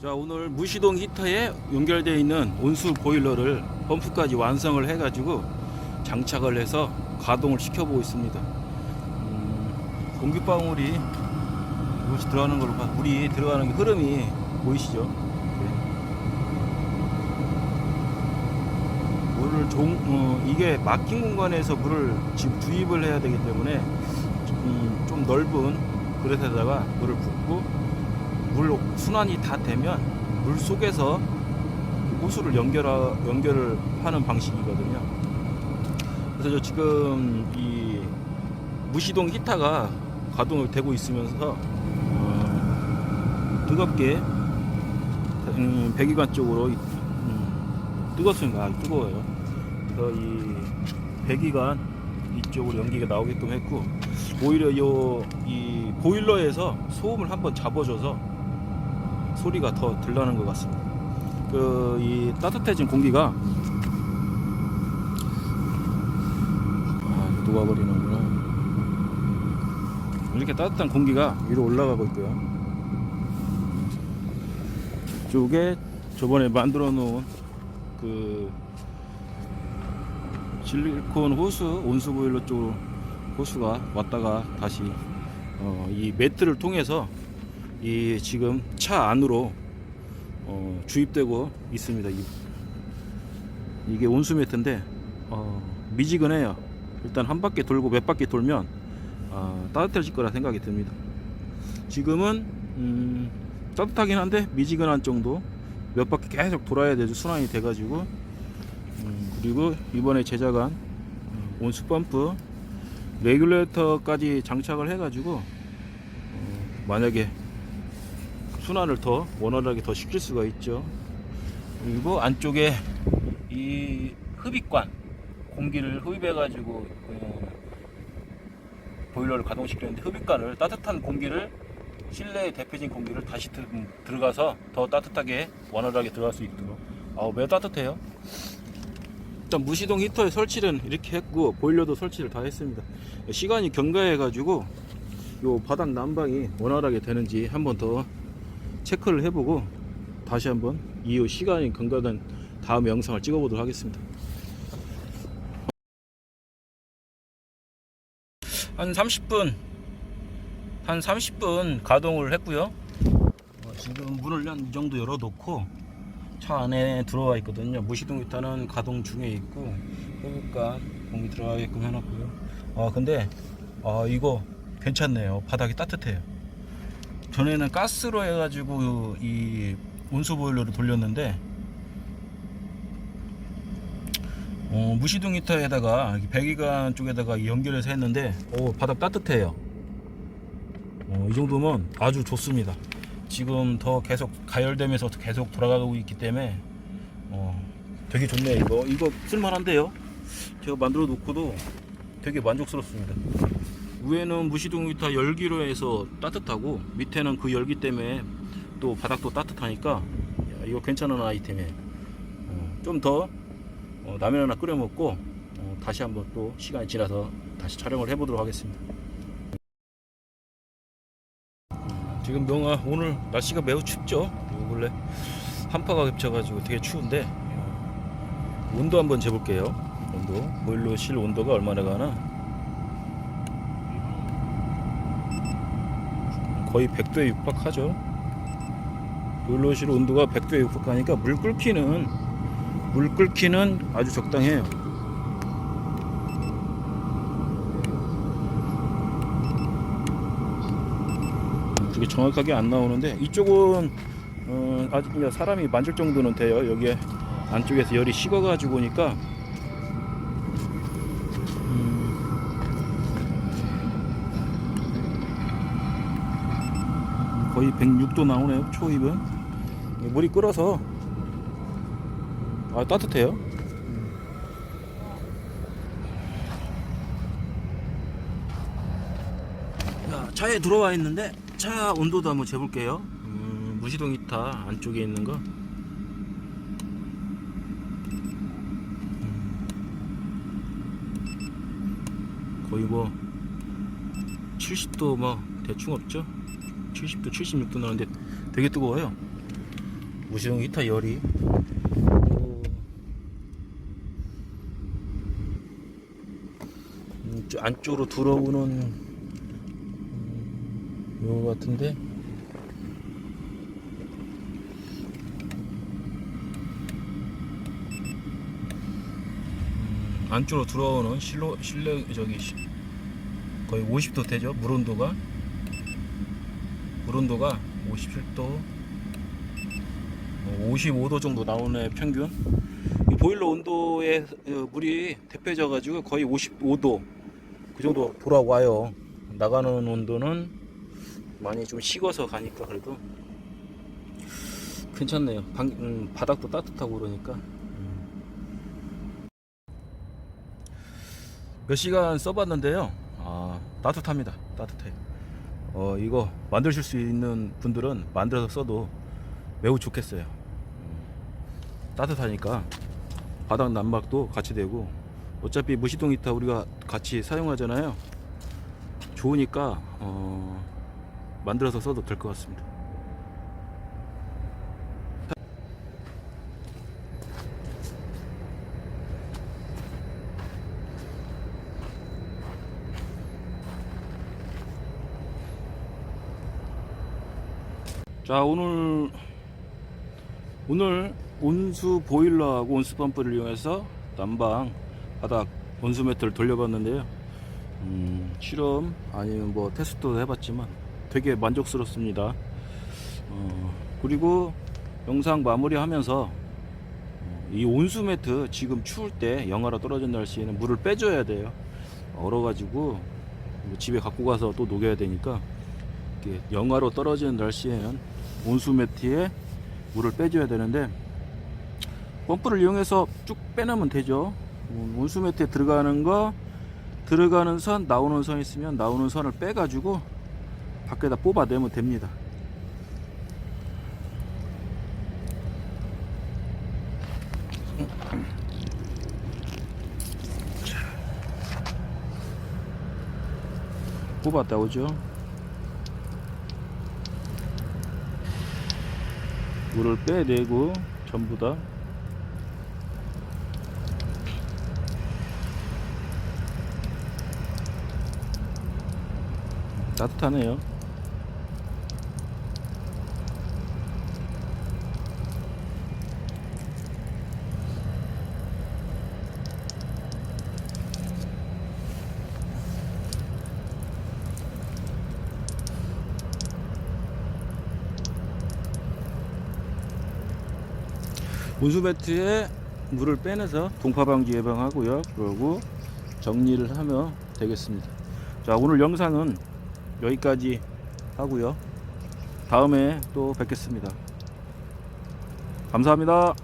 자 오늘 무시동 히터에 연결되어 있는 온수 보일러를 펌프까지 완성을 해 가지고 장착을 해서 가동을 시켜 보고 있습니다. 음, 공기방울이 이것이 들어가는 걸로 봐. 물이 들어가는 게 흐름이 보이시죠? 네. 물을 종, 어, 이게 막힌 공간에서 물을 지금 주입을 해야 되기 때문에 음, 좀 넓은 그릇에다가 물을 붓고 물 순환이 다 되면 물 속에서 호수를 연결 연결을 하는 방식이거든요. 그래서 저 지금 이 무시동 히터가 가동이 되고 있으면서 어, 뜨겁게 음, 배기관 쪽으로 음, 뜨겁습니다. 아주 뜨거워요. 그래서 이 배기관 이쪽으로 연기가 나오게끔 했고 오히려 요 이 보일러에서 소음을 한번 잡아줘서 소리가 더 들나는 것 같습니다. 그 이 따뜻해진 공기가 아, 녹아버리는구나. 이렇게 따뜻한 공기가 위로 올라가고 있고요. 이쪽에 저번에 만들어 놓은 그 실리콘 호수 온수 보일러 쪽으로 호수가 왔다가 다시 어, 이 매트를 통해서 이 지금 차 안으로 어, 주입되고 있습니다. 이, 이게 온수 매트인데 어, 미지근해요. 일단 한 바퀴 돌고 몇 바퀴 돌면 어, 따뜻해질 거라 생각이 듭니다. 지금은 음, 따뜻하긴 한데 미지근한 정도 몇 바퀴 계속 돌아야 되죠. 순환이 돼가지고 음, 그리고 이번에 제작한 음, 온수 펌프 레귤레이터까지 장착을 해가지고 어, 만약에 순환을 더 원활하게 더 시킬 수가 있죠. 그리고 안쪽에 이 흡입관 공기를 흡입해 가지고 어, 보일러를 가동시키는데 흡입관을 따뜻한 공기를 실내에 대표진 공기를 다시 들, 어가서 더 따뜻하게 원활하게 들어갈 수 있도록 아우 매우 따뜻해요. 일단 무시동 히터의 설치는 이렇게 했고 보일러도 설치를 다 했습니다. 시간이 경과해 가지고 요 바닥 난방이 원활하게 되는지 한번 더 체크를 해보고 다시 한번 이 시간이 경과된 다음 영상을 찍어보도록 하겠습니다. 한 30분 한 30분 가동을 했고요. 어, 지금 문을 한 이 정도 열어놓고 차 안에 들어와 있거든요. 무시동 히터는 가동 중에 있고 흡입관 공기 들어가게끔 해놨고요. 아 근데 아 이거 괜찮네요. 바닥이 따뜻해요. 전에는 가스로 해가지고 이 온수 보일러를 돌렸는데 어, 무시동 히터에다가 이 배기관 쪽에다가 연결해서 했는데 오, 바닥 따뜻해요. 어, 이 정도면 아주 좋습니다. 지금 더 계속 가열되면서 계속 돌아가고 있기 때문에 어, 되게 좋네요. 이거 이거 쓸만한데요. 제가 만들어 놓고도 되게 만족스럽습니다. 위에는 무시동 히터 열기로 해서 따뜻하고 밑에는 그 열기 때문에 또 바닥도 따뜻하니까 야, 이거 괜찮은 아이템이에요. 어, 좀더 어, 라면 하나 끓여 먹고 어, 다시 한번 또 시간이 지나서 다시 촬영을 해보도록 하겠습니다. 지금 명아 오늘 날씨가 매우 춥죠? 요 근래 한파가 겹쳐가지고 되게 추운데 어, 온도 한번 재볼게요. 온도 보일러실 온도가 얼마나 가나? 거의 100도에 육박하죠. 보일러실 온도가 100도에 육박하니까 물 끓기는 물 끓기는 아주 적당해요. 그게 정확하게 안 나오는데 이쪽은 어, 그냥 사람이 만질 정도는 돼요. 여기에 안쪽에서 열이 식어가지고 오니까 거의 106도 나오네요. 초입은 물이 끓어서 아 따뜻해요. 자, 차에 들어와 있는데 차 온도도 한번 재볼게요. 음, 무시동 히터 안쪽에 있는 거. 음, 거의 뭐 70도 뭐 대충 없죠. 70도, 76도 나오는데 되게 뜨거워요. 무시동 히터 열이. 어, 음, 저 안쪽으로 들어오는 음, 요 같은데? 음, 안쪽으로 들어오는 실로 실내 저기 시- 거의 50도 되죠? 물 온도가 물 온도가 57도 55도 정도 나오네 평균. 이 보일러 온도에 어, 물이 대표져 가지고 거의 55도 그 정도 돌아와요. 나가는 온도는 많이 좀 식어서 가니까 그래도. 괜찮네요. 방, 음, 바닥도 따뜻하고 그러니까. 음. 몇 시간 써봤는데요? 아, 따뜻합니다. 따뜻해요 어, 이거 만드실 수 있는 분들은 만들어서 써도 매우 좋겠어요. 음, 따뜻하니까 바닥 난막도 같이 되고 어차피 무시동 히터 우리가 같이 사용하잖아요. 좋으니까 어, 만들어서 써도 될 것 같습니다. 자 오늘 오늘 온수 보일러하고 온수 펌프를 이용해서 난방 바닥 온수 매트를 돌려봤는데요. 음, 실험 아니면 뭐 테스트도 해봤지만 되게 만족스럽습니다. 어, 그리고 영상 마무리하면서 어, 이 온수 매트 지금 추울 때 영하로 떨어진 날씨에는 물을 빼줘야 돼요. 얼어가지고 뭐 집에 갖고 가서 또 녹여야 되니까 영하로 떨어지는 날씨에는 온수 매트에 물을 빼줘야 되는데 펌프를 이용해서 쭉 빼내면 되죠. 음, 온수 매트에 들어가는 거 들어가는 선 나오는 선 있으면 나오는 선을 빼 가지고 밖에다 뽑아내면 됩니다. 뽑았다 오죠. 물을 빼내고 전부 다 따뜻하네요. 온수 매트에 물을 빼내서 동파 방지 예방하고요. 그리고 정리를 하면 되겠습니다. 자, 오늘 영상은 여기까지 하고요. 다음에 또 뵙겠습니다. 감사합니다.